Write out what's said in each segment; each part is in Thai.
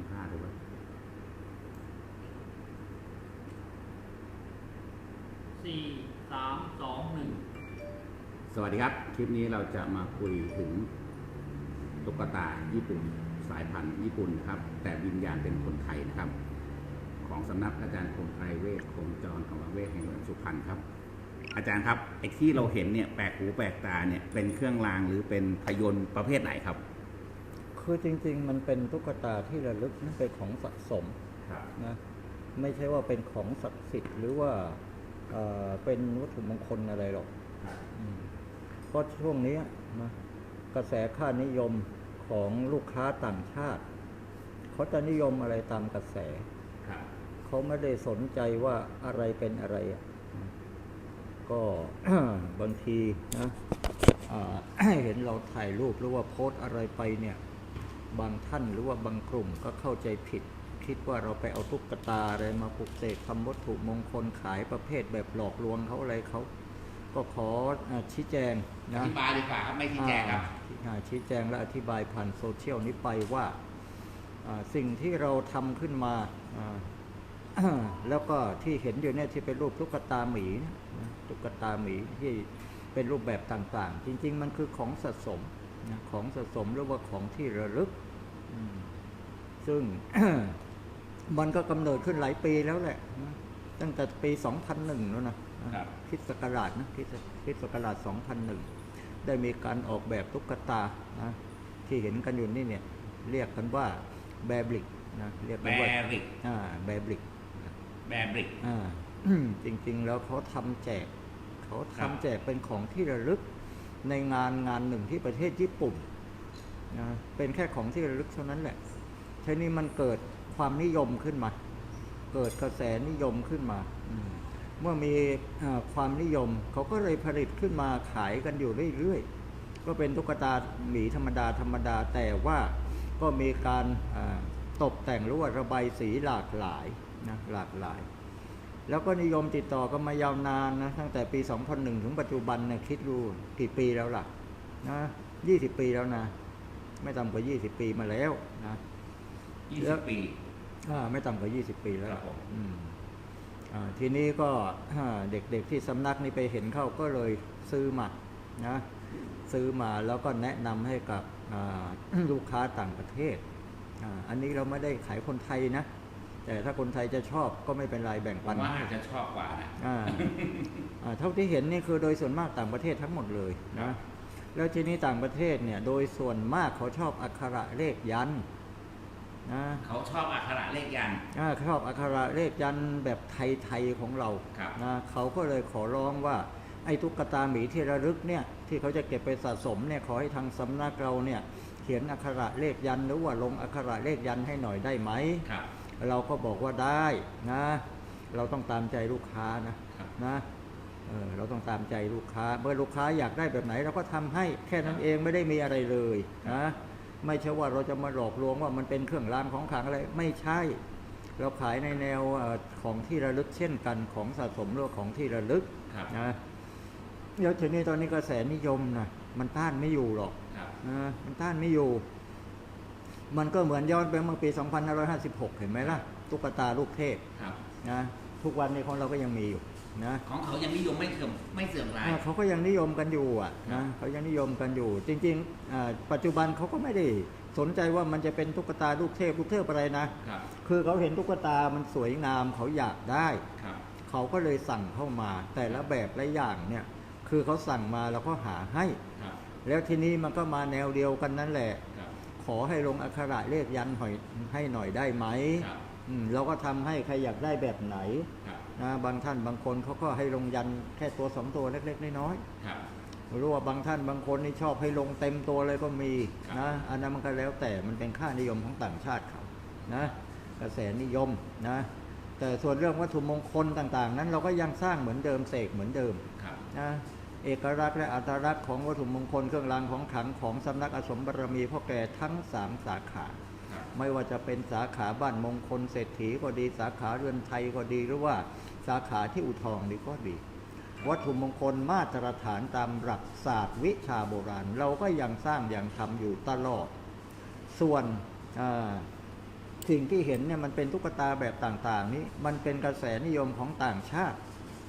งห้าหรือว่าสี่สามสองหนึ่งสวัสดีครับ คลิปนี้เราจะมาคุยถึงตุ๊กตาญี่ปุ่นสายพันธุ์ญี่ปุ่นนะครับ แต่วิญญาณเป็นคนไทยนะครับ ของสำนักอาจารย์คมไทยเวทคงจรของเวทแห่งเมืองสุพรรณครับ อาจารย์ครับไอ้ที่เราเห็นเนี่ยแปลกหูแปลกตาเนี่ยเป็นเครื่องรางหรือเป็นพยนต์ประเภทไหนครับ คือจริง ๆ มันเป็นตุ๊กตาที่ระลึกนั่นเป็นของสะสมครับนะไม่ใช่ว่าเป็นของศักดิ์สิทธิ์หรือว่าเอ่อเป็นวัตถุมงคลอะไรหรอกอืมเพราะช่วงนี้นะกระแสค่านิยมของลูกค้าต่างชาติ เขาจะนิยมอะไรตามกระแสครับเขาไม่ได้สนใจว่าอะไรเป็นอะไรอะก็บางทีนะอ่าเห็นเราถ่ายรูปหรือว่าโพสต์อะไรไปเนี่ย บางท่านหรือว่าบางกลุ่มก็เข้าใจผิด คิดว่าเราไปเอาตุ๊กตาอะไรมาปลุกเสกทำวัตถุมงคลขายประเภทแบบหลอกลวงเขาอะไรเขาก็ขออาชี้แจงอนะธิบายดีกว่าครับไม่ชี้แจงครับอ่าชี้แจงและอธิบายผ่านโซเชียลนี้ไปว่าอ่าสิ่งที่เราทำขึ้นมาอ่าแล้วก็ที่เห็นอยู่เนี่ยที่เป็นรูปตุ๊กตาหมีนะนะตุ๊กตาหมีที่เป็นรูปแบบต่างๆ จริง ๆ มันคือของสะสม นะของสะสมหรือว่าของที่ระลึกอืมซึ่งมันก็กำเนิดขึ้นหลายปีแล้วแหละนะตั้งแต่ปี 2001 แล้วนะนะครับคริดศักราชนะคริดคริดศักราช 2001 ได้มีการออกแบบตุ๊กตานะที่เห็นกันอยู่นี่เนี่ย เรียกกันว่าแบริกนะเรียกแบกันว่าริกอ่าแบริกแบริกอ่าจริง ๆ แล้วเขาทำแจก เขาครับทำแจกเป็นของที่ระลึก ในงานงานหนึ่งที่ประเทศญี่ปุ่นนะเป็นแค่ของที่ระลึกเท่านั้นแหละทีนี้มันเกิดความนิยมขึ้นมา เกิดกระแสนิยมขึ้นมา เมื่อมีความนิยมเขาก็เลยผลิตขึ้นมาขายกันอยู่เรื่อยๆ ก็เป็นตุ๊กตาหมีธรรมดาธรรมดาแต่ว่าก็มีการตกแต่งหรือว่าระบายสีหลากหลายนะหลากหลาย แล้วก็นิยมติดต่อกันมายาวนานนะตั้งแต่ปี 2001 ถึงปัจจุบันเนี่ยคิดดูกี่ปีแล้วล่ะนะ20 ปีแล้วนะ ไม่ต่ำกว่า 20 ปีมาแล้วนะยี่แล้สิวบปีอ่าไม่ต่ำกว่า 20 ปีแล้วครับผมอืมอ่าทีนี้ก็อ่าเด็กๆที่สำนักนี้ไปเห็นเข้าก็เลยซื้อมานะซื้อมาแล้วก็แนะนำให้กับอ่าลูกค้าต่างประเทศอ่าอันนี้เราไม่ได้ขายคนไทยนะ แต่ถ้าคนไทยจะชอบก็ไม่เป็นไรแบ่งผปัมนว่าให้อาจจะชอบกว่านะอ่าอ่าเท่าที่เห็นนี่คือโดยส่วนมากต่างประเทศทั้งหมดเลยครันะบแล้วทีนี้ต่างประเทศเนี่ยโดยส่วนมากเขาชอบอักขระเลขยันต์นะเขาชอบอักขระเลขยันต์อ่าเขาชอบอักขระเลขยันต์แบบไทยๆของเราครับนะเขาก็เลยขอร้องว่าไอ้ตุ๊กตาหมีที่ระลึกเนี่ยที่เขาจะเก็บไปสะสมเนี่ยขอให้ทางสำนักเราเนี่ยเขียนอักขระเลขยันต์หรือว่าลงอักขระเลขยันต์ให้หน่อยได้ไหมครับ เราก็บอกว่าได้นะ เราต้องตามใจลูกค้านะครับนะเออเราต้องตามใจลูกค้า เมื่อลูกค้าอยากได้แบบไหนเราก็ทำให้แค่นั้นเองไม่ได้มีอะไรเลยนะไม่ใช่ว่าเราจะมาหลอกลวงว่ามันเป็นเครื่องรางของขลังอะไรไม่ใช่ เราขายในแนวเอ่อของที่ระลึกเช่นกันของสะสมหรือว่าของที่ระลึกครับนะเดี๋ยวทีนี้ตอนนี้กระแสนิยมนะมันต้านไม่อยู่หรอกครับนะมันต้านไม่อยู่ มันก็เหมือนย้อนไปเมื่อปี 2556 เห็นไหมล่ะ ตุ๊กตาลูกเทพครับนะทุกวันนี้ของเราก็ยังมีอยู่นะของเขายังนิยมไม่เสื่อมไม่เสื่อมคลายอ่าเขาก็ยังนิยมกันอยู่อะครันะบเขายังนิยมกันอยู่ จริงๆอ่าปัจจุบันเขาก็ไม่ได้สนใจว่ามันจะเป็นตุ๊กตาลูกเทพลูกเทพอะไรนะ ครับคือเขาเห็นตุ๊กตามันสวยงามเขาอยากได้ ครับ เขาก็เลยสั่งเข้ามา แต่ละแบบละอย่างเนี่ย คือเขาสั่งมาแล้วก็หาให้ ครับ แล้วทีนี้มันก็มาแนวเดียวกันนั่นแหละครับข อให้ลงอักขระเลขยันต์หอยให้หน่อยได้ไหมครับอืมเราก็ทำให้ใครอยากได้แบบไหนครับนะบางท่านบางคนเขาก็ให้ลงยันต์แค่ตัวสองตัวเล็กๆน้อยครับๆหรือว่าบางท่านบางคนนี่ชอบให้ลงเต็มตัวเลยก็มีครับนะอันนั้นมันก็แล้วแต่มันเป็นค่านิยมของต่างชาติเขานะกระแสนิยมนะแต่ส่วนเรื่องวัตถุมงคลต่าง ๆ นั้นเราก็ยังสร้างเหมือนเดิมเสกเหมือนเดิมครับนะ เอกลักษณ์และอัตลักษณ์ของวัตถุมงคลเครื่องรางของขลังของสำนักอสมบารมีพ่อแก่ทั้งสามสาขา ไม่ว่าจะเป็นสาขาบ้านมงคลเศรษฐีก็ดีสาขาเรือนไทยก็ดีหรือว่าสาขาที่อุทองนี่ก็ดี วัตถุมงคลมาตรฐานตามหลักศาสตร์วิชาโบราณ เราก็ยังสร้างอย่างทำอยู่ตลอด ส่วนสิ่งที่เห็นเนี่ยมันเป็นตุ๊กตาแบบต่างๆ นี้มันเป็นกระแสนิยมของต่างชาติ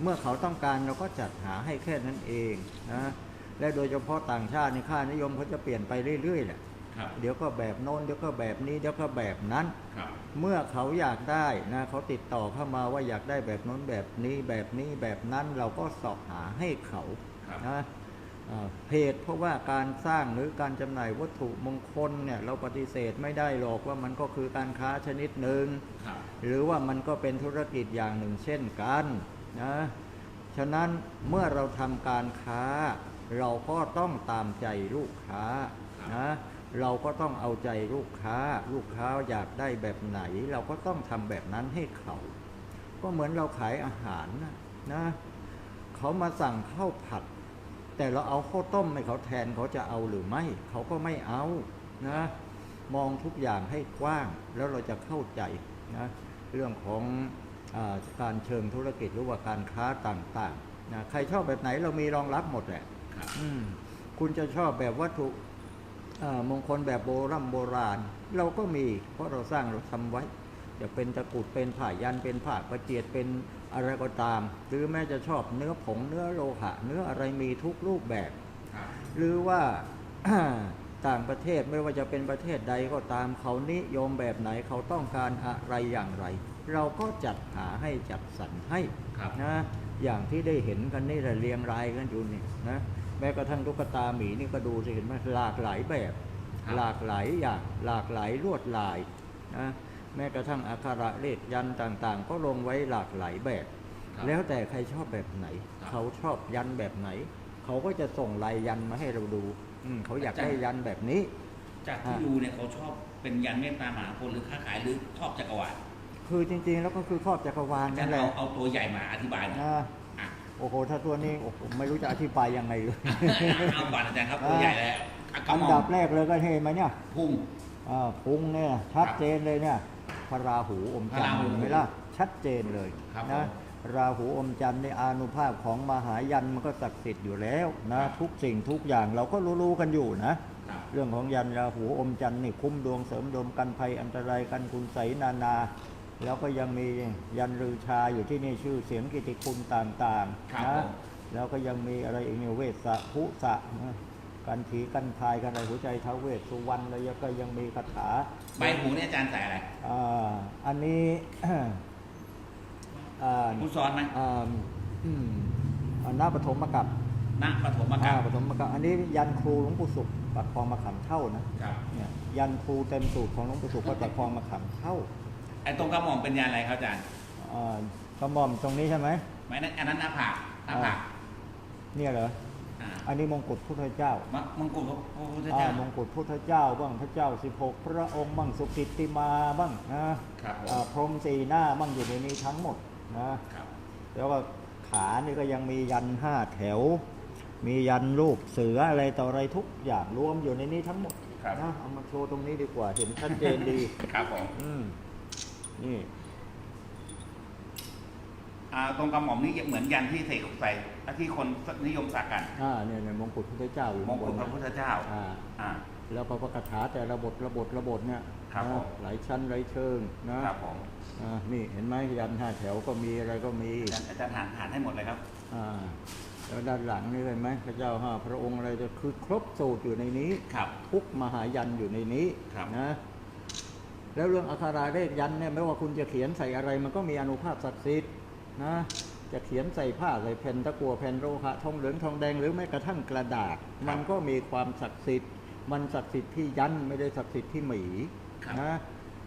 เมื่อเขาต้องการเราก็จัดหาให้แค่นั้นเองนะและโดยเฉพาะต่างชาติในค่านิยมเขาจะเปลี่ยนไปเรื่อยๆแหละครับเดี๋ยวก็แบบโน้นเดี๋ยวก็แบบนี้เดี๋ยวก็แบบนั้นครับเมื่อเขาอยากได้นะเขาติดต่อเข้ามาว่าอยากได้แบบโน้นแบบนี้แบบนี้แบบนั้นเราก็สอบหาให้เขาครับนะอ่าเพจเพราะว่าการสร้างหรือการจำหน่ายวัตถุมงคลเนี่ยเราปฏิเสธไม่ได้หรอกว่ามันก็คือการค้าชนิดหนึ่งครับหรือว่ามันก็เป็นธุรกิจอย่างหนึ่งเช่นกัน นะฉะนั้นเมื่อเราทำการค้า เราก็ต้องตามใจลูกค้านะเราก็ต้องเอาใจลูกค้า ลูกค้าอยากได้แบบไหน เราก็ต้องทำแบบนั้นให้เขา ก็เหมือนเราขายอาหารนะนะเขามาสั่งข้าวผัด แต่เราเอาข้าวต้มให้เขาแทนเขาจะเอาหรือไม่ เขาก็ไม่เอานะมองทุกอย่างให้กว้างแล้วเราจะเข้าใจนะเรื่องของ การเชิงธุรกิจหรือว่าการค้าต่างๆนะใครชอบแบบไหนเรามีรองรับหมดแหละครับอืมคุณจะชอบแบบวัตถุอ่ามงคลแบบโบรำโบราณ เราก็มี เพราะเราสร้างเราทำไว้ จะเป็นตะกรุดเป็นผ่ายันเป็นผ่าประเจียดเป็นอะไรก็ตาม หรือแม้จะชอบเนื้อผงเนื้อโลหะ เนื้ออะไรมีทุกรูปแบบครับหรือว่าต่างประเทศไม่ว่าจะเป็นประเทศใดก็ตามเขานิยมแบบไหนเขาต้องการอะไรอย่างไร เราก็จัดหาให้จัดสรรให้ครับนะอย่างที่ได้เห็นกันนี่แหละเรียงรายกันอยู่นี่นะแม้กระทั่งตุ๊กตาหมีนี่ก็ดูสิเห็นไหมหลากหลายแบบครับหลากหลายอย่างหลากหลายลวดลายนะแม้กระทั่งอักขระเลขยันต์ต่างๆ ก็ลงไว้หลากหลายแบบครับแล้วแต่ใครชอบแบบไหนครับเขาชอบยันแบบไหน เขาก็จะส่งลายยันมาให้เราดูอืมเขาอยากได้ยันแบบนี้ จากที่อ่าดูเนี่ยเขาชอบเป็นยันเมตตามหาคนหรือค้าขายหรือชอบจักรวาล คือจริง ๆ แล้วก็คือครอบจักรวาลอาจานั่รนย์แหเอาละเอาตัวใหญ่มาอธิบายหน่อยนะอะโอ้โหถ้าตัวนี้โอ้โหไม่รู้จะอธิบายยังไงเลยเอาก่อนอาจารย์ครับตัวใหญ่แล้วอะกระอันหม่อดับมแรกเลยก็เห็นไหมเนี่ยพุ่งอ่าพุงเนี่ยชัดเจนเลยเนี่ยพระราหูอมจันทร์พระราหูเห็นไหมล่ะชัดเจนเลยครับนะผมราหูอมจันทร์ในอานุภาพของมหายันมันก็ศักดิ์สิทธิ์อยู่แล้วนะทุกสิ่งทุกอย่างเราก็รู้ๆกันอยู่นะครับเรื่องของยันราหูอมจันทร์นี่คุ้มดวงเสริมดวงกันภัยอันตรายกันคุณใสนานา แล้วก็ยังมียันรือชาอยู่ที่นี่ชื่อเสียงกิติคุณต่างครับๆนะผม แล้วก็ยังมีอะไรอีกเนี่ยเวสสะภุสะนะกันถีกันพายกันอะไรหัวใจท้าวเวสสุวรรณแล้วก็ยังมีคาถา ใบหูเนี่ยอาจารย์ใส่อะไรอ่าอันนี้ อ่าคุณซ้อนไหมอ่าอืมอ่าหน้าปฐมกับณปฐมกาอ่าลปฐมกับ อันนี้ยันครูหลวงปู่สุขปักคลองมาขำเท่านะครับ เนี่ยยันครูเต็มสูตรของหลวงปู่สุขก็ปักคลองมาขำเท่า ไอ้ตรงกระหม่อมเป็นยันอะไรครับอาจารย์อ่ากระหม่อมตรงนี้ใช่ไหมไม่นั่นอันนั้นหน้าผากหน้าผากเนี่ยเหรออ่าอันนี้มงกุฎพุทธเจ้ามะมงกุฎพระพุทธอ่าเจ้ามงกุฎพุทธเจ้าบ้างพระเจ้า 16 พระองค์บ้างสุกิตติมาบ้างนะครับผมอ่าพรหมสีหน้าบ้างอยู่ในนี้ทั้งหมดนะครับแล้วก็ขานี่ก็ยังมียันห้าแถว มียันรูปเสืออะไรต่ออะไรทุกอย่างรวมอยู่ในนี้ทั้งหมดครับนะเอามาโชว์ตรงนี้ดีกว่าเห็นชัดเจนดี ครับผม อืม นี่อ่าตรงกระหม่อมนี่เหมือนยันที่ใส่ใส่ที่คนนิยมสักกันอ่าเนี่ยเนี่ยมงกุฎพุทธเจ้าอยู่มข้างงบกุฎนพระพุทธเจ้าอ่าอ่าแล้วก็พระคาถาแต่ละบทระบทระบทเนี่ยครับนะผมหลายชั้นหลายเชิงนะครับผมอ่านี่เห็นไหมยันห้าแถวก็มีอะไรก็มีอาจารย์อาจารย์หารหารให้หมดเลยครับอ่าแล้วด้านหลังนี่เห็นไหมพระเจ้าห้าพระองค์อะไรจะคือครบสูตรอยู่ในนี้ครับทุกมหายันอยู่ในนี้ครับนะ แล้วเรื่องอัคราเลขยันเนี่ยไม่ว่าคุณจะเขียนใส่อะไร มันก็มีอนุภาพศักดิ์สิทธิ์นะจะเขียนใส่ผ้าใส่แผ่นตะกั่วแผ่นโลหะทองเหลืองทองแดงหรือแม้กระทั่งกระดาษ มันก็มีความศักดิ์สิทธิ์ มันศักดิ์สิทธิ์ที่ยันไม่ได้ศักดิ์สิทธิ์ที่หมีครับนะ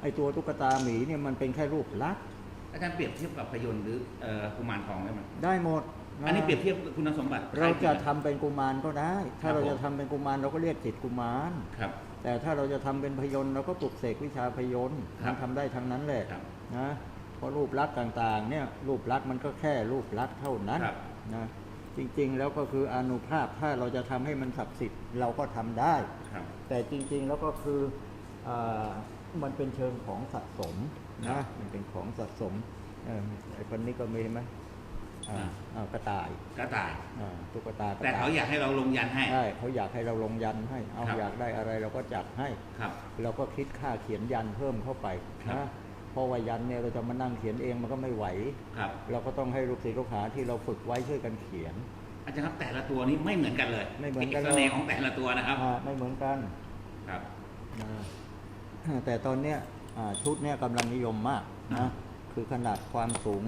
ไอตัวตุ๊กตาหมีเนี่ยมันเป็นแค่รูปลักษณ์อาจารย์เปรียบเทียบกับพยนต์หรือเอ่อกุมารทองได้ไหมได้หมดะอันนี้เปรียบเทียบคุณสมบัติ เราจะคล้ายทำเป็นกุมารก็ได้ ถ้าครับเราผมจะทำเป็นกุมารเราก็เรียกจิตกุมารครับ แต่ถ้าเราจะทำเป็นพยนต์เราก็ปลุกเสกวิชาพยนต์ครัมับนทำได้ทั้งนั้นแหละครับนะเพราะรูปลักษณ์ต่างๆ เนี่ยรูปลักษณ์มันก็แค่รูปลักษณ์เท่านั้นครับนะจริงๆ แล้วก็คืออานุภาพถ้าเราจะทำให้มันศักดิ์สิทธิ์เราก็ทำได้ครับแต่จริงๆแล้วก็คืออามันเป็นเชิงของสะสมครันะบมันเป็นของสะสมเออไอ้คนนี้ก็มีไหม อ่าอ่าอ่ากระต่ายกระต่าย อ่าตุ๊กตากระแต่ต่ายเขาอยากให้เราลงยันให้ ใช่เขาอยากให้เราลงยันให้ เอาครับ อยากได้อะไรเราก็จัดให้ ครับ เราก็คิดค่าเขียนยันเพิ่มเข้าไปครับ นะเพราะว่ายันเนี่ยเราจะมานั่งเขียนเองมันก็ไม่ไหว ครับ เราก็ต้องให้ลูกศิษย์ลูกหาที่เราฝึกไว้ช่วยกันเขียน อาจารย์ครับแต่ละตัวนี้ไม่เหมือนกันเลยไม่เหมือนกันเสน่ห์ของแต่ละตัวนะครับ อ่าไม่เหมือนกันครับ นะแต่ตอนเนี้ยอ่าชุดเนี้ยกำลังนิยมมากอ่านะคือขนาดความสูง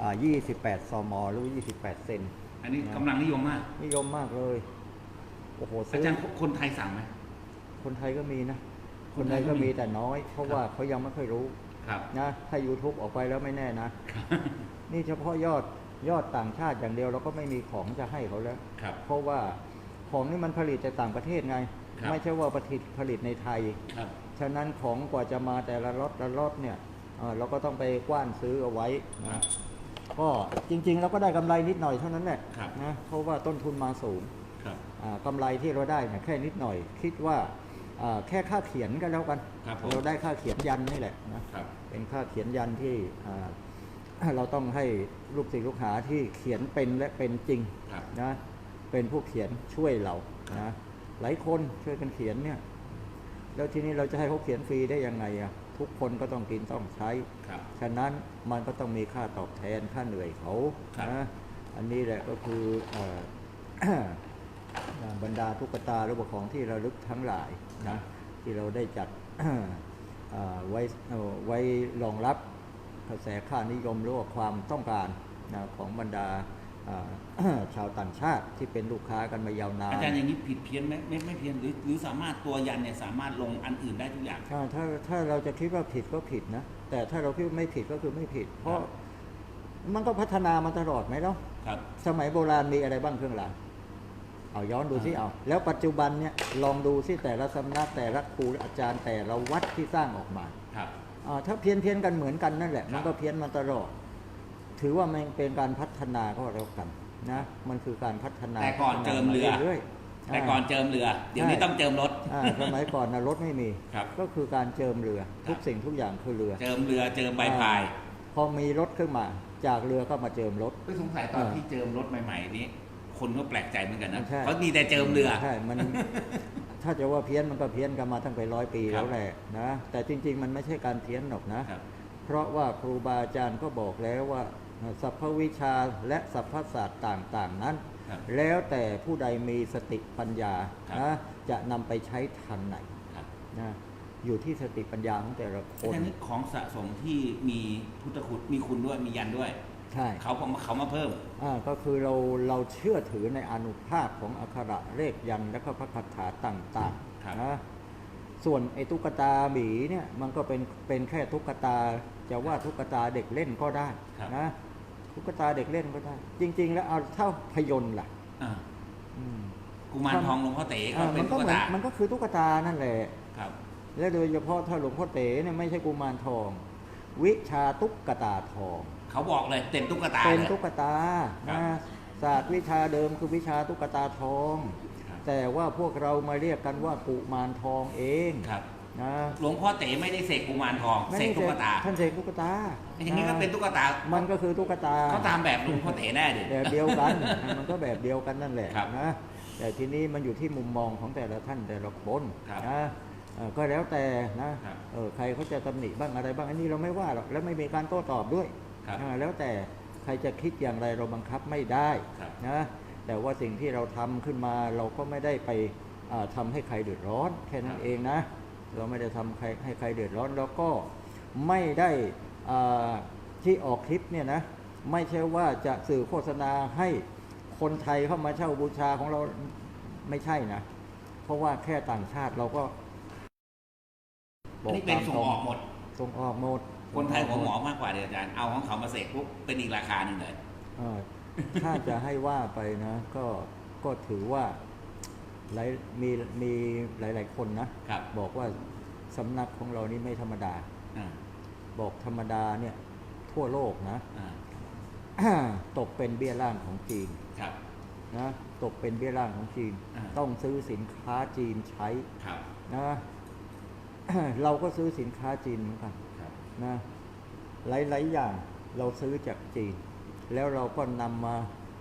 อ่า28 ซม หรือ 28 เซน อันนี้กำลังนิยมมาก นิยมมากเลย โอ้โหอาซื้อจารย์คนไทยสั่งไหม คนไทยก็มีนะคคนนไทไทยยก็ก็มีมีแต่น้อย เพราะครับว่าเขายังไม่ค่อยรู้ครับ นะ ถ้า YouTube ออกไปแล้วไม่แน่นะนี่เฉพาะยอดยอดต่างชาติอย่างเดียวเราก็ไม่มีของจะให้เขาแล้ว ครับ เพราะว่าของนี่มันผลิตจากต่างประเทศไง ครับ ไม่ใช่ว่าผลิตผลิตในไทย ครับ ฉะนั้นของกว่าจะมาแต่ละล็อตละล็อตเนี่ยเอ่อเราก็ต้องไปกว้านซื้อเอาไว้ครันะบ ก็จริงๆเราก็ได้กำไรนิดหน่อยเท่านั้นแหละครับนะเพราะว่าต้นทุนมาสูงครับอ่ากำไรที่เราได้เนี่ยแค่นิดหน่อย คิดว่าอ่าแค่ค่าเขียนก็แล้วกันครับผมเราได้ค่าเขียนยันนี่แหละนะครับเป็นค่าเขียนยันที่อ่าเราต้องให้ลูกศิษย์ลูกหาที่เขียนเป็นและเป็นจริงครับนะเป็นผู้เขียนช่วยเรานะหลายคนช่วยกันเขียนเนี่ย แล้วทีนี้เราจะให้เขาเขียนฟรีได้ยังไงอะทุกคนก็ต้องกินต้องใช้ครับ ฉะนั้นมันก็ต้องมีค่าตอบแทนค่าเหนื่อยเขาครับนะอันนี้แหละก็คือเอ่อบรรดาตุ๊กตาหรือว่าของที่ระลึกทั้งหลายนะที่เราได้จัดเอ่อไว้เอ่อไว้รองรับกระแสค่านิยมหรือว่าความต้องการนะของบรรดาเอ่อ ชาวต่างชาติที่เป็นลูกค้ากันมายาวนานอาจารย์อย่างนี้ผิดเพี้ยนไหมไม่ไม่เพี้ยนหรือหรือสามารถตัวยันเนี่ยสามารถลงอันอื่นได้ทุกอย่างถ้าถ้าถ้าเราจะคิดว่าผิดก็ผิดนะ แต่ถ้าเราคิดว่าไม่ผิดก็คือไม่ผิด เพราะครับมันก็พัฒนามาตลอดไหมเนาะครับสมัยโบราณมีอะไรบ้างเครื่องรางเอาย้อนดูสิเอา แล้วปัจจุบันเนี่ยลองดูสิแต่ละสำนักแต่ละครูอาจารย์แต่ละวัดที่สร้างออกมาครับอ่าถ้าเพี้ยนเพี้ยนกันเหมือนกันนั่นแหละครับมันก็เพี้ยนมาตลอด ถือว่ามันเป็นการพัฒนาก็แล้วกันนะมันคือการพัฒนาแต่ก่อนเจิมเรือพัฒนาารื่อยๆแต่ก่อนเจิมเรือ เดี๋ยวนี้ต้องเจิมรถอ่าสมัยก่อนนะรถไม่มีครับก็คือการเจิมเรือครับทุกสิ่งทุกอย่างคือเรือ เจิมเรือเจิมใบพาย พอมีรถขึ้นมา จากเรือก็มาเจิมรถก็สงสัยตอนที่เจิมรถใหม่ ๆ นี้ คนก็แปลกใจเหมือนกันนะใช่เขามีแต่เจิมเรือใช่มัน ถ้าจะว่าเพี้ยนมันก็เพี้ยนกันมาตั้งไปร้อยปีครัแล้บวแหละนะแต่จริง ๆ มันไม่ใช่การเพี้ยนหรอกนะครับเพราะว่าครูบาอาจารย์ก็บอกแล้วว่า สรรพวิชาและสรรพศาสตร์ต่างๆนั้นครับแล้วแต่ผู้ใดมีสติปัญญาครับนะจะนำไปใช้ทางไหนครับนะอยู่ที่สติปัญญาของแต่ละคอานจารย์นี่ของสะสมที่มีพุทธคุณมีคุณด้วยมียันด้วยใช่เขาเอามาเขามาเพิ่มอ่าก็คือเราเราเชื่อถือในอนุภาพของอักขระเลขยันและก็พระคาถาต่างครับๆนะส่วนไอ้ตุ๊กตาหมีเนี่ยมันก็เป็นเป็นแค่ตุ๊กตา จะว่าตุ๊กตาเด็กเล่นก็ได้ครับนะ ตุ๊กตาเด็กเล่นก็ได้ จริง ๆ แล้วเอาเท่าพยนต์ล่ะอ่าอืมกุมารทองหลวงพ่อเต๋ก็อ่าเป็มันนก็ตุ๊กเหมือนตามันก็คือตุ๊กตานั่นแหละ ครับ และโดยเฉพาะถ้าหลวงพ่อเต๋เนี่ยไม่ใช่กุมารทอง วิชาตุ๊กตาทอง เขาบอกเลยเต็มตุ๊กตาเป็นเลย ตุ๊กตาครับนะศาสตร์วิชาเดิมคือวิชาตุ๊กตาทอง ครับ แต่ว่าพวกเรามาเรียกกันว่ากุมารทองเอง ครับ นะหลวงพ่อเต๋ไม่ได้เสกกุมารทองไม่เสได้กตุ๊กตาท่านเสกตุ๊กตาอย่างนี้ก็เป็นตุ๊กตา มันก็คือตุ๊กตาเขาตามแบบหลวงพ่อเต๋แน่ดิแบบเดียวกันมันก็แบบเดียวกันนั่นแหละครับนะแต่ทีนี้มันอยู่ที่มุมมองของแต่ละท่านแต่ละคนครับนะเอ่อก็แล้วแต่นะครับเออใครเขาจะตำหนิบ้างอะไรบ้างอันนี้เราไม่ว่าหรอกแล้วไม่มีการโต้ตอบด้วยครับอ่าแล้วแต่ใครจะคิดอย่างไรเราบังคับไม่ได้ครับนะแต่ว่าสิ่งที่เราทำขึ้นมาเราก็ไม่ได้ไปอ่าทำให้ใครเดือดร้อนแค่นั้นเองนะ เราไม่ได้ทำใครให้ใครเดือดร้อนแล้วก็ไม่ได้อ่าที่ออกคลิปเนี่ยนะไม่ใช่ว่าจะสื่อโฆษณาให้คนไทยเข้ามาเช่าบูชาของเราไม่ใช่นะ เพราะว่าแค่ต่างชาติเราก็อันนี้เป็นส่งออกหมด ส่งออกหมด คนไทยหัวหมอมากกว่าเดียวอาจารย์เอาของเขามาเสกปุ๊บเป็นอีกราคาหนึ่งเลยเออถ้าจะให้ว่าไปนะ ก็ก็ถือว่า หลายมีมีหลาย ๆ คนนะครับ บอกว่าสำนักของเรานี่ไม่ธรรมดา อ่าบอกธรรมดาเนี่ยทั่วโลกนะ อ่าตกเป็นเบี้ยล่างของจีนครับ นะตกเป็นเบี้ยล่างของจีน อ่า ต้องซื้อสินค้าจีนใช้ครับนะ เราก็ซื้อสินค้าจีนเหมือนกัน ครับ นะหลาย ๆ อย่างเราซื้อจากจีน แล้วเราก็นำมา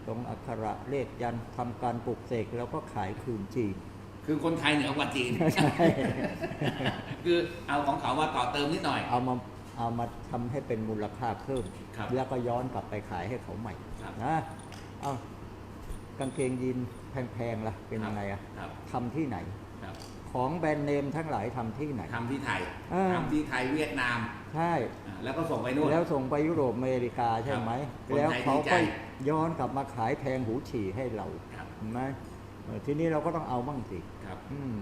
ตรงอักขระเลขยันต์ทำการปลุกเสกแล้วก็ขายคืนจีน คือคนไทยเหนือกว่าจีน ใช่ คือเอาของเขามาต่อเติมนิดหน่อย เอามาเอามาทำให้เป็นมูลค่าเพิ่ม ครับแล้วก็ย้อนกลับไปขายให้เขาใหม่ครับ นะเอากางเกงยีนแพงๆล่ะเป็นยังไงอะครับทำที่ไหน ครับของแบรนด์เนมทั้งหลายทำที่ไหน ทำที่ไทยเออ ทำที่ไทยเวียดนามใช่ อ่าแล้วก็ส่งไปนู่น แล้วส่งไปยุโรปอเมริกาใช่ไหม ครับแล้วเขาคนไทก็ยดีใจ ย้อนกลับมาขายแพงหูฉี่ให้เราครับเห็นไหมเออทีนี้เราก็ต้องเอาบ้างสิครับอืม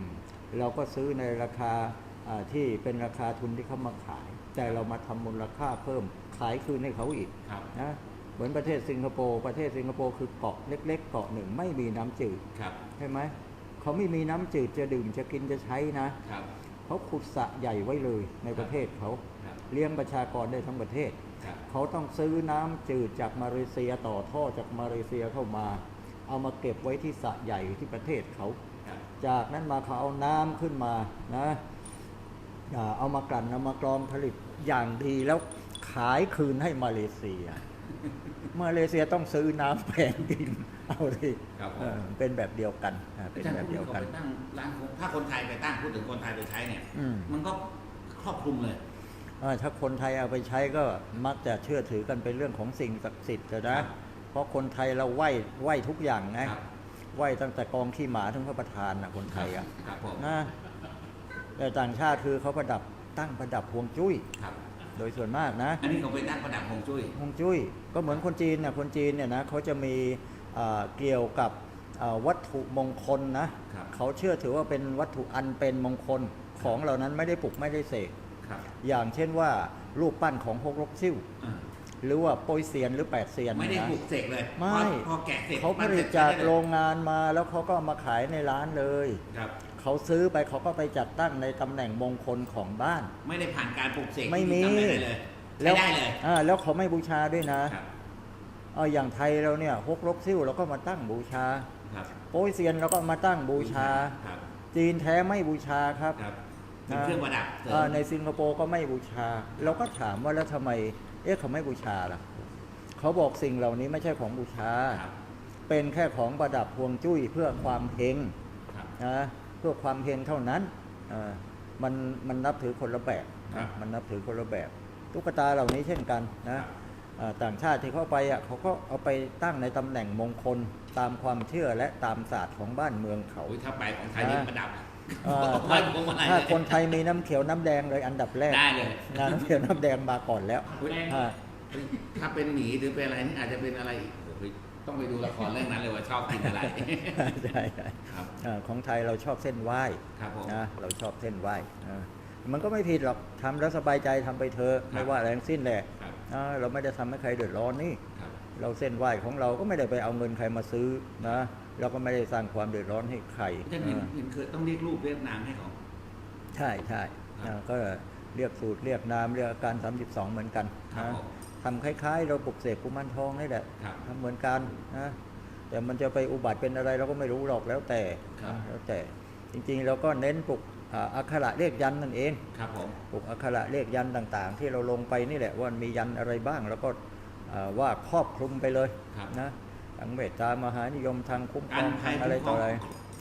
เราก็ซื้อในราคาอ่าที่เป็นราคาทุนที่เขามาขาย แต่เรามาทำมูลค่าเพิ่มขายคืนให้เขาอีก ครับนะเหมือนประเทศสิงคโปร์ประเทศสิงคโปร์คือเกาะเล็ก ๆ เกาะหนึ่งไม่มีน้ำจืดครับใช่ไหมเขาไม่มีน้ำจืดจะดื่มจะกินจะใช้นะครับ เขาขุดสระใหญ่ไว้เลยในประเทศเขา ครับ เลี้ยงประชากรได้ทั้งประเทศครับ เขาต้องซื้อน้ำจืดจากมาเลเซียต่อท่อจากมาเลเซียเข้ามา เอามาเก็บไว้ที่สระใหญ่ที่ประเทศเขาครับจากนั้นมาเขาเอาน้ำขึ้นมานะอ่าเอามากลั่นเอามากรองผลิตอย่างดีแล้วขายคืนให้มาเลเซีย มาเลเซียต้องซื้อน้ำแพงกินเอาดิครับผมเออเป็นแบบเดียวกันอ่าเป็อานจารย์แบบพูดเดียวเขากันไปตั้งร้านถ้าคนไทยไปตั้งพูดถึงคนไทยไปใช้เนี่ยอืมมันก็ครอบคลุมเลยเออ ถ้าคนไทยเอาไปใช้ก็มักจะเชื่อถือกันเป็นเรื่องของสิ่งศักดิ์สิทธิ์อะนะ เพราะคนไทยเราไหว้ไหว้ทุกอย่างนะครับไหว้ตั้งแต่กองขี้หมาถึงพระประธานนะคนไทยอะครับผมนะแต่ต่างชาติคือเขาประดับตั้งประดับพวงจุ้ยครับโดยส่วนมากนะ อันนี้เขาไปตั้งประดับฮวงจุ้ยฮวงจุ้ย ก็เหมือนคนจีนเนี่ยคนจีนเนี่ยนะเขาจะมีอ่าเกี่ยวกับอ่าวัตถุมงคลนะครับเขาเชื่อถือว่าเป็นวัตถุอันเป็นมงคลของเหล่านั้นไม่ได้ปลุกไม่ได้เสกครับ อย่างเช่นว่ารูปปั้นของฮกลกซิ่วอ่าหรือว่าโปยเซียนหรือแปดเซียนไม่ได้นะปลุกเสกเลยไม่พอพอแกะเสร็จเขาผมันลิสตร็จากได้เลยโรงงานมาแล้วเขาก็เอามาขายในร้านเลยครับเขาซื้อไปเขาก็ไปจัดตั้งในตำแหน่งมงคลของบ้าน ไม่ได้ผ่านการปลุกเสกไม่มีที่ทำได้เลยใช้ได้เลยอ่าแล้วเขาไม่บูชาด้วยนะครับเอาอย่างไทยเราเนี่ยฮกลกซิ่วเราก็มาตั้งบูชาครับโป้ยเซียนเราก็มาตั้งบูชาครับจีนแท้ไม่บูชาครับครับ เป็นเครื่องประดับเสริมอ่าในสิงคโปร์ก็ไม่บูชา เราก็ถามว่าแล้วทำไม เอ๊ะเขาไม่บูชาล่ะ เขาบอกสิ่งเหล่านี้ไม่ใช่ของบูชา ครับเป็นแค่ของประดับพวงจุ้ยเพื่อความเฮงครับนะเพื่อความเฮงเท่านั้นอ่ามันมันนับถือคนละแบบครันะบ มันนับถือคนละแบบตุ๊กตาเหล่านี้เช่นกันนะครับอ่าต่างชาติที่เข้าไปอะเขาก็เอาไปตั้งในตำแหน่งมงคลตามความเชื่อและตามศาสตร์ของบ้านเมืองเขา โอ้ยถ้าไปของไทยนี่ประดับ อ่าไว้พวงมาลัยถ้าเลยคนไทยมีน้ำเขียวน้ำแดงเลยอันดับแรกได้เลย นะน้ำเขียวน้ำแดงมาก่อนแล้วอุ๊ยอ่าถ้าเป็นหมีหรือเป็นอะไรนี่อาจจะเป็นอะไรอีกโอ้ยต้องไปดูละครเรื่องนั้นเลยว่าชอบกินอะไร ใช่ใช่ครับ อ่าของไทยเราชอบเส้นไหว้ครับผม นะเราชอบเส้นไหว้อ่ามันก็ไม่ผิดหรอกทำแล้วสบายใจทำไปเถอะครับไม่ว่าอะไรทั้งสิ้นแหละครับ อ่าเราไม่ได้ทำให้ใครเดือดร้อนนี่ ครับ เราเส้นไหว้ของเราก็ไม่ได้ไปเอาเงินใครมาซื้อนะ เราก็ไม่ได้สร้างความเดือดร้อนให้ใครอาจารย์เห็นอ่าเห็นเคยต้องเรียกรูปเรียกนามให้เขาใช่ใช่ครับอ่าก็เรียกสูตรเรียกนามเรียกอาการ 32 เหมือนกันครับนะผมทำคล้ายๆ เราปลุกเสกกุมารทองนี่แหละครับทำเหมือนกันนะแต่มันจะไปอุบัติเป็นอะไรเราก็ไม่รู้หรอกแล้วแต่ครับนะแล้วแต่จริงๆเราก็เน้นปลุกอ่าอักขระเลขยันต์นั่นเองครับผมปลุกอักขระเลขยันต์ต่างๆ ที่เราลงไปนี่แหละว่ามียันต์อะไรบ้าง แล้วก็อ่าว่าครอบคลุมไปเลยครับนะ ทั้งเมตตามหานิยมทางคุ้มครกาอรงภัทายงอะไรต่ออะไร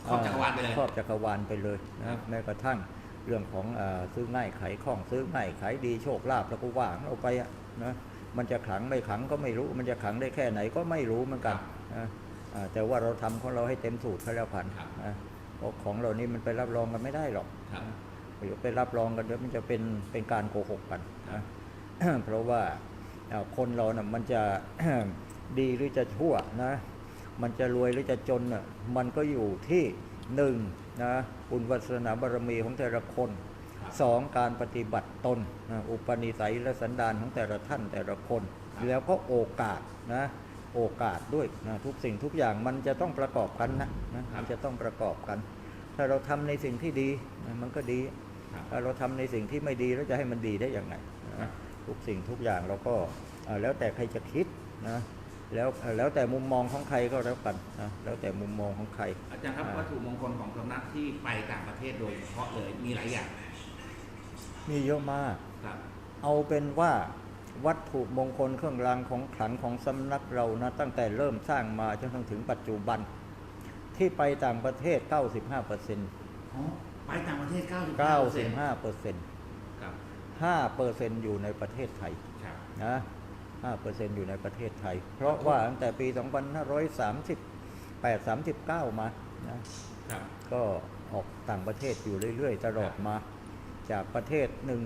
ครอบจักรวาลไปเลยครอบจักรวาลไปเลยครันะบแม้กระทั่งเรื่องของอาซื้อง่ายขายคล่องซื้อง่ายขายดีโชคลาภแล้วก็ว่างเอาไปอะนะมันจะขลังไม่ขลังก็ไม่รู้ มันจะขลังได้แค่ไหนก็ไม่รู้เหมือนกันนะอ่าแต่ว่าเราทำของเราให้เต็มสูตรเขาแล้วพันครับนะเพราะของเรานี้มันไปรับรองกันไม่ได้หรอกครับเดี๋ยวไปรับรองกันเดี๋ยวมันจะเป็นเป็นการโกหกกันนะเพราะว่าอ่าคนเรานะ่ะมันจะ ดีหรือจะชั่วนะมันจะรวยหรือจะจนน่ะมันก็อยู่ที่หนึ่งนะบุญวาสนาบารมีของแต่ละคนครับสองการปฏิบัติตนนะอุปนิสัยและสันดานของแต่ละท่านแต่ละคนครับแล้วก็โอกาสนะโอกาสด้วยนะทุกสิ่งทุกอย่างมันจะต้องประกอบกันนะนะมันจะต้องประกอบกัน ถ้าเราทำในสิ่งที่ดีนะมันก็ดีครับถ้าเราทำในสิ่งที่ไม่ดีแล้วจะให้มันดีได้อย่างไงนะทุกสิ่งทุกอย่างเราก็เอ่อแล้วแต่ใครจะคิดนะ แล้วเอ่อแล้วแต่มุมมองของใครก็แล้วกันนะแล้วแต่มุมมองของใคร อาจารย์ครับอ่าวัตถุมงคลของสำนักที่ไปต่างประเทศโดยเฉพาะเลยมีหลายอย่าง มีเยอะมากครับเอาเป็นว่าวัตถุมงคลเครื่องรางของขลังของสำนักเรานะตั้งแต่เริ่มสร้างมาจนถึงปัจจุบัน ที่ไปต่างประเทศ 95เปอร์เซ็นต์อ๋อไปต่างประเทศ 95% 95เปอร์เซ็นต์ครับ5เปอร์เซ็นต์อยู่ในประเทศไทยครับนะ 5เปอร์เซ็นต์อยู่ในประเทศไทย เพราะว่าตั้งแต่ปี 2538 39 มานะครับก็ออกต่างประเทศอยู่เรื่อย ๆ ตลอดมา จากประเทศหนึ่ง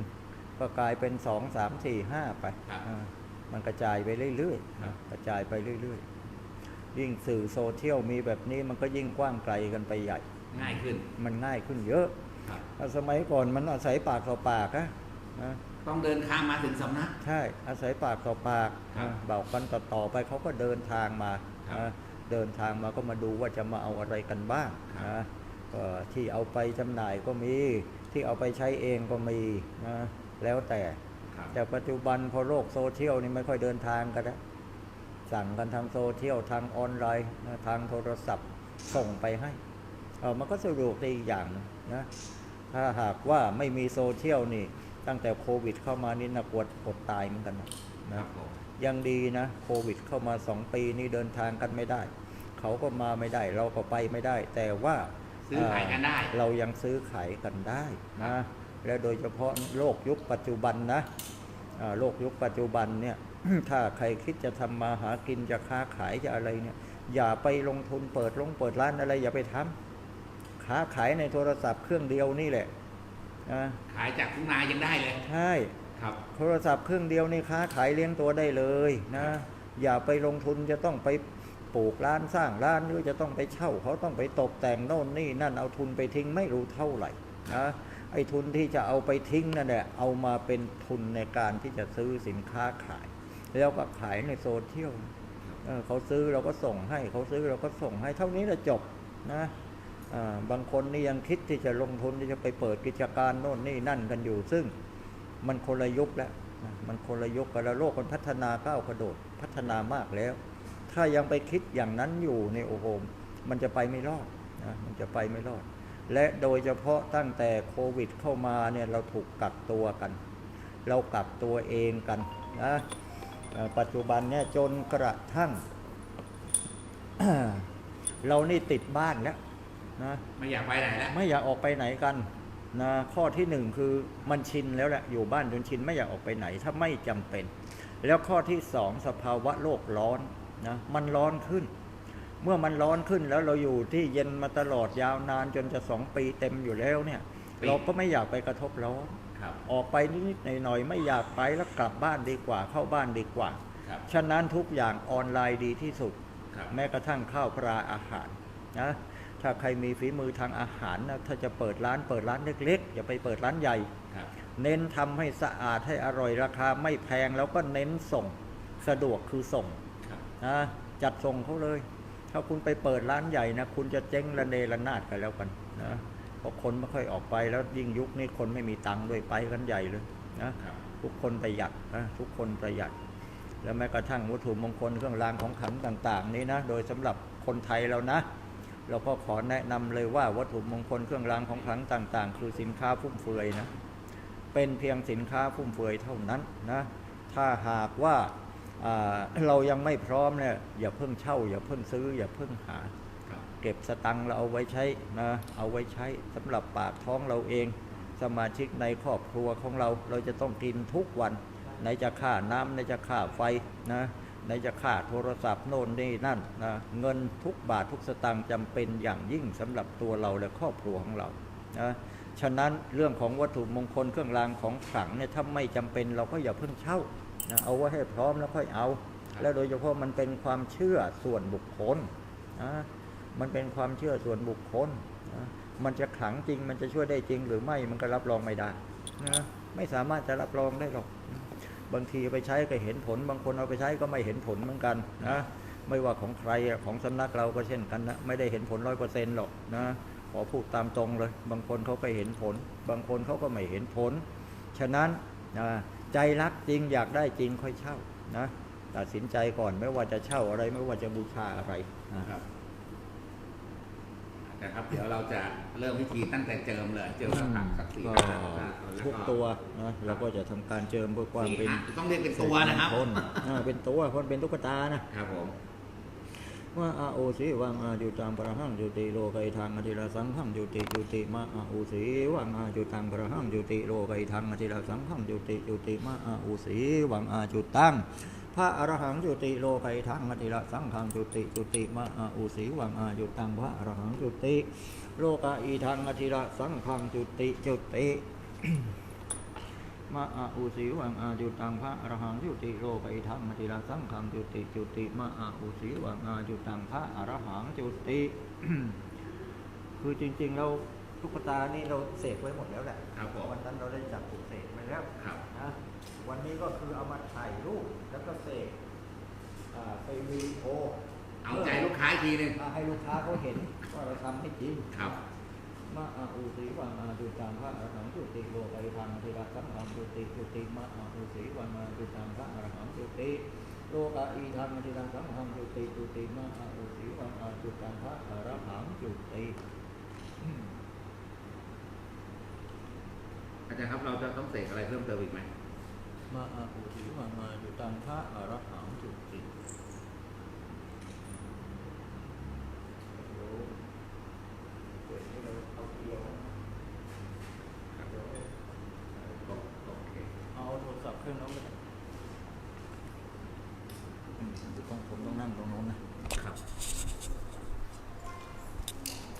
ก็กลายเป็นสองสามสี่ห้าไปครับอ่ามันกระจายไปเรื่อยครัๆบนะกระจายไปเรื่อยๆ ยิ่งสื่อโซเชียลมีแบบนี้มันก็ยิ่งกว้างไกลกันไปใหญ่ ง่ายขึ้น มันง่ายขึ้นเยอะครับอะสมัยก่อนมันอาศัยปากต่อปากนะนะ ต้องเดินทางมาถึงสำนัก ใช่ อาศัยปากต่อปากครับนะบอกกันต่อๆไปเขาก็เดินทางมาครับนะเดินทางมาก็มาดูว่าจะมาเอาอะไรกันบ้างครับนะก็ที่เอาไปจำหน่ายก็มี ที่เอาไปใช้เองก็มีนะแล้วแต่ ครับ แต่ปัจจุบันพอโลกโซเชียลนี่ไม่ค่อยเดินทางกันแล้วสั่งกันทางโซเชียลทางออนไลน์นะทางโทรศัพท์ส่งไปให้เออมันก็สะดวกได้อีกอย่างหนึงนะถ้าหากว่าไม่มีโซเชียลนี่ ตั้งแต่โควิด เข้ามานี่นะกวดอดตายเหมือนกันนะคนะรับผมยังดีนะโควิด เข้ามาสองปีนี่เดินทางกันไม่ได้ เขาก็มาไม่ได้ เราก็ไปไม่ได้ แต่ว่าซื้อขายกันได้เอ่อเรายังซื้อขายกันได้นะและโดยเฉพาะโลกยุคปัจจุบันนะอ่าโลกยุคปัจจุบันเนี่ยถ้าใครคิดจะทำมาหากินจะค้าขายจะอะไรเนี่ย อย่าไปลงทุนเปิดลงเปิดร้านอะไรอย่าไปทำค้าขายในโทรศัพท์เครื่องเดียวนี่แหละ นะขายจากทุ่งนายังได้เลยใช่ครับ โทรศัพท์เครื่องเดียวนี่ค้าขายเลี้ยงตัวได้เลยนะ อย่าไปลงทุนจะต้องไปปลูกร้านสร้างร้านหรือจะต้องไปเช่าเขาต้องไปตกแต่งโน่นนี่นั่นเอาทุนไปทิ้งไม่รู้เท่าไหร่นะไอ้ทุนที่จะเอาไปทิ้งนั่นแหละเอามาเป็นทุนในการที่จะซื้อสินค้าขาย แล้วก็ขายในโซเชียลเออเขาซื้อเราก็ส่งให้เขาซื้อเราก็ส่งให้เท่านี้จะจบนะอ่า บางคนนี่ยังคิดที่จะลงทุนที่จะไปเปิดกิจการโน่นนี่นั่นกันอยู่ ซึ่งมันคนละยุคแล้วมันคนละยุคกันแล้วโลกมันพัฒนาก้าวกระโดดพัฒนามากแล้ว ถ้ายังไปคิดอย่างนั้นอยู่ในโอโหมันจะไปไม่รอดนะมันจะไปไม่รอด และโดยเฉพาะตั้งแต่โควิดเข้ามาเนี่ยเราถูกกักตัวกัน เรากักตัวเองกันนะปัจจุบันเนี่ยจนกระทั่ง เรานี่ติดบ้านแล้ว นะไม่อยากไปไหนแล้วไม่อยากออกไปไหนกันนะข้อที่หนึ่งคือมันชินแล้วแหละอยู่บ้านจนชินไม่อยากออกไปไหนถ้าไม่จำเป็น แล้วข้อที่สองสภาวะโลกร้อนนะมันร้อนขึ้น เมื่อมันร้อนขึ้นแล้วเราอยู่ที่เย็นมาตลอดยาวนานจนจะสองปีเต็มอยู่แล้วเนี่ยปีเราก็ไม่อยากไปกระทบร้อนครับออกไปนิดๆหน่อยๆไม่อยากไปแล้วกลับบ้านดีกว่าเข้าบ้านดีกว่าครับฉะนั้นทุกอย่างออนไลน์ดีที่สุดครับแม้กระทั่งข้าวปลาอาหารนะ ถ้าใครมีฝีมือทางอาหารนะถ้าจะเปิดร้านเปิดร้านเล็กๆอย่าไปเปิดร้านใหญ่ครับเน้นทำให้สะอาดให้อร่อยราคาไม่แพงแล้วก็เน้นส่งสะดวกคือส่งครับนะจัดส่งเขาเลย ถ้าคุณไปเปิดร้านใหญ่นะคุณจะเจ๊งระเนระนาดกันแล้วกันนะเพราะคนไม่ค่อยออกไปแล้วยิ่งยุคนี้คนไม่มีตังค์ด้วยไปกันใหญ่เลยนะครับทุกคนประหยัดนะทุกคนประหยัด แล้วแม้กระทั่งวัตถุมงคลเครื่องรางของขลังต่าง ๆ นี้นะโดยสำหรับคนไทยเรานะ เราก็ขอแนะนำเลยว่าวัตถุมงคลเครื่องรางของขลังต่าง ๆ คือสินค้าฟุ่มเฟือยนะ เป็นเพียงสินค้าฟุ่มเฟือยเท่านั้นนะ ถ้าหากว่าาเรายังไม่พร้อมเนี่ยอย่าเพิ่งเช่า อย่าเพิ่งซื้อ อย่าเพิ่งหา เก็บสตังค์เราเอาไว้ใช้นะ เอาไว้ใช้สำหรับปากท้องเราเอง สมาชิกในครอบครัวของเรา เราจะต้องกินทุกวัน ไหนจะค่าน้ำไหนจะค่าไฟนะ ไหนจะค่าโทรศัพท์โน่นนี่นั่นนะเงินทุกบาททุกสตางค์จำเป็นอย่างยิ่งสำหรับตัวเราและครอบครัวของเรานะฉะนั้นเรื่องของวัตถุมงคลเครื่องรางของขลังเนี่ยถ้าไม่จำเป็นเราก็อย่าเพิ่งเช่านะเอาไว้ให้พร้อมแล้วค่อยเอา แล้วโดยเฉพาะมันเป็นความเชื่อส่วนบุคคลนะมันเป็นความเชื่อส่วนบุคคลนะมันจะขลังจริงมันจะช่วยได้จริงหรือไม่มันก็รับรองไม่ได้นะไม่สามารถจะรับรองได้หรอก บางทีไปใช้ก็เห็นผล บางคนเอาไปใช้ก็ไม่เห็นผลเหมือนกันนะไม่ว่าของใครของสำนักเราก็เช่นกันนะไม่ได้เห็นผลร้อยเปอร์เซ็นต์หรอกนะขอพูดตามตรงเลย บางคนเขาก็เห็นผล บางคนเขาก็ไม่เห็นผล ฉะนั้นนะใจรักจริงอยากได้จริงค่อยเช่านะตัดสินใจก่อนไม่ว่าจะเช่าอะไรไม่ว่าจะบูชาอะไรนะครับ นะครับ เดี๋ยวเราจะเริ่มพิธีตั้งแต่เจิมเลย เจิมพระผักศักดิ์สิทธิ์ก็นะครับแล้วทุกตัวนะเราก็จะทำการเจิมเพื่อความเป็นอะต้องเรียกเป็นตัวนะครับสิมงลอ่าเป็นตัวเพราะเป็นตุ๊กตานะ ครับผม ว่าอาโอสีวังอาจุตังประหังจุติโลกัยทางอธิราสังขังจุติจุติมาอาโอสีวังอาจุตังประหังจุติโลกัยทางอธิราสังขังจุติจุติมาอาโอสีวังอาจุตัง พระอรหังจุติโลกัยทางอธิราสังขังจุติจุติมาอาโอสีวังอาจุตังพระอรหังจุติโลกาอีทางอธิราสังขังจุติจุติมาอาอุสีวังอาจุตังพระอรหังจุติโลกัยธรรมติระสังขังจุติจุติมาอาอุสีวังอาจุตังพระอรหังจุติคือจริง ๆ เราตุ๊กตานี่เราเสกไว้หมดแล้วแหละครับผมวันนั้นเราได้จับปลูกเสกไว้แล้วครับนะ วันนี้ก็คือเอามาถ่ายรูปแล้วก็เสกอ่าไปวีดีโอเอาใจลูกค้าอีกทีหนึ่งอ่าให้ลูกค้าเขาเห็นว่าเราทำให้จริง ครับมาอาอุสีวังอาจุตังพระอรหังจุติโลกัยทังธิระสังขังจุติจุติมาอาอุสีวังอาจุตังพระอรหังจุติโลกาอีทังธิระสังขังจุติจุติมาอาอุสีวังอาจุตังพระอรหังจุติอาจารย์ครับเราจะต้องเสกอะไรเพิ่มเติมอีกไหม มาอาอุสีวังอาจุตังพระอรหังจุติโอเค เอาโทรศัพท์เครื่องน้องไปอืมต้องผมต้องนั่งตรงโน้นนะ ครับ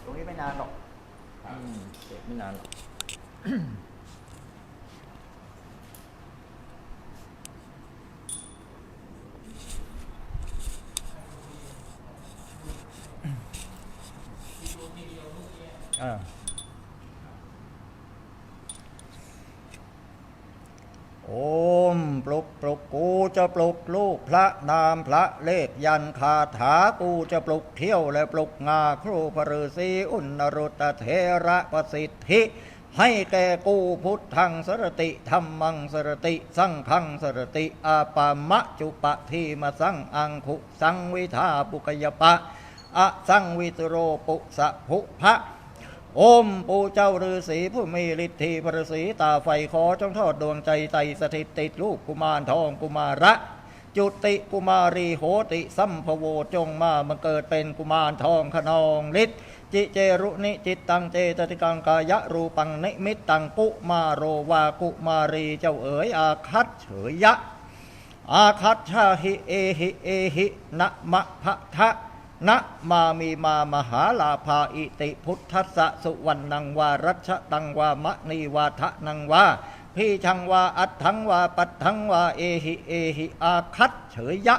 ตรงนี้ไม่นานหรอกอืมเสร็จไม่นานหรอก อ่าโอมปลุกปลุกกูจะปลุกลูกพระนามพระเลขยันคาถากูจะปลุกเที่ยวและปลุกงาครูพฤษีอุณรุตเทระประสิทธิ ให้แก่กูพุทธังสรติธรรมังสรติ สังฆังสรติ อาปามะจุปะทีมาสังอังคุสังวิธาปุกยปะอะสังวิตโรปุสะภุพะ โอมปู่เจ้าฤาษีผู้มีฤทธิพระศรีตาไฟขอจงทอดดวงใจไตสถิตติดลูกกุมารทองกุมาระจุติกุมารีโหติสัมภโวจงมามาเกิดเป็นกุมารทองขนองฤทธิจิเจรุนิจิตตังเจตติกังกายะรูปังนิมิตตังกุมาโรวากุมารีเจ้าเอ๋ยอาคัตเฉยยะ อาคัตชาหิเอหิเอหินะมะพะทะ นะมามีมามหาลาภาอิติพุทธสะสุวรรณังวารัชตังวามะนีวาทะนังวาพี่ชังวาอัตถังวาปัตถังวาเอหิเอหิอาคัตเฉยยะ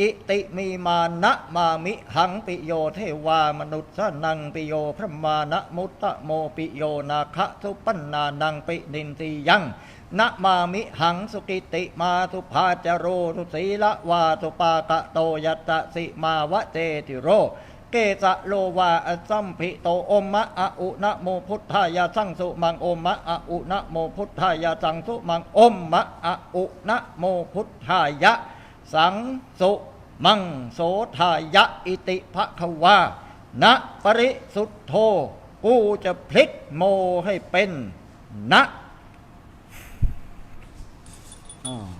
อิติมีมานะมามิหังปิโยเทวามนุษย์นังปิโยพระมานะมุตตะโมปิโยนาคะทุปันนานังปินินติยัง นะมามิหังสุกิติมาทุภาจโรทุศีละวาทุปากะโตยัตสิมาวะเจติโร เกสะโลวาอสัมพิโตอมมะอะอุนะโมพุทธายาสังสุมังอมมะอะอุนะโมพุทธายาสังสุมังอมมะอะอุนะโมพุทธายะ สังสุมังโสทายะอิติภควานะปริสุทธโธกูจะพลิกโมให้เป็นนะ อ่า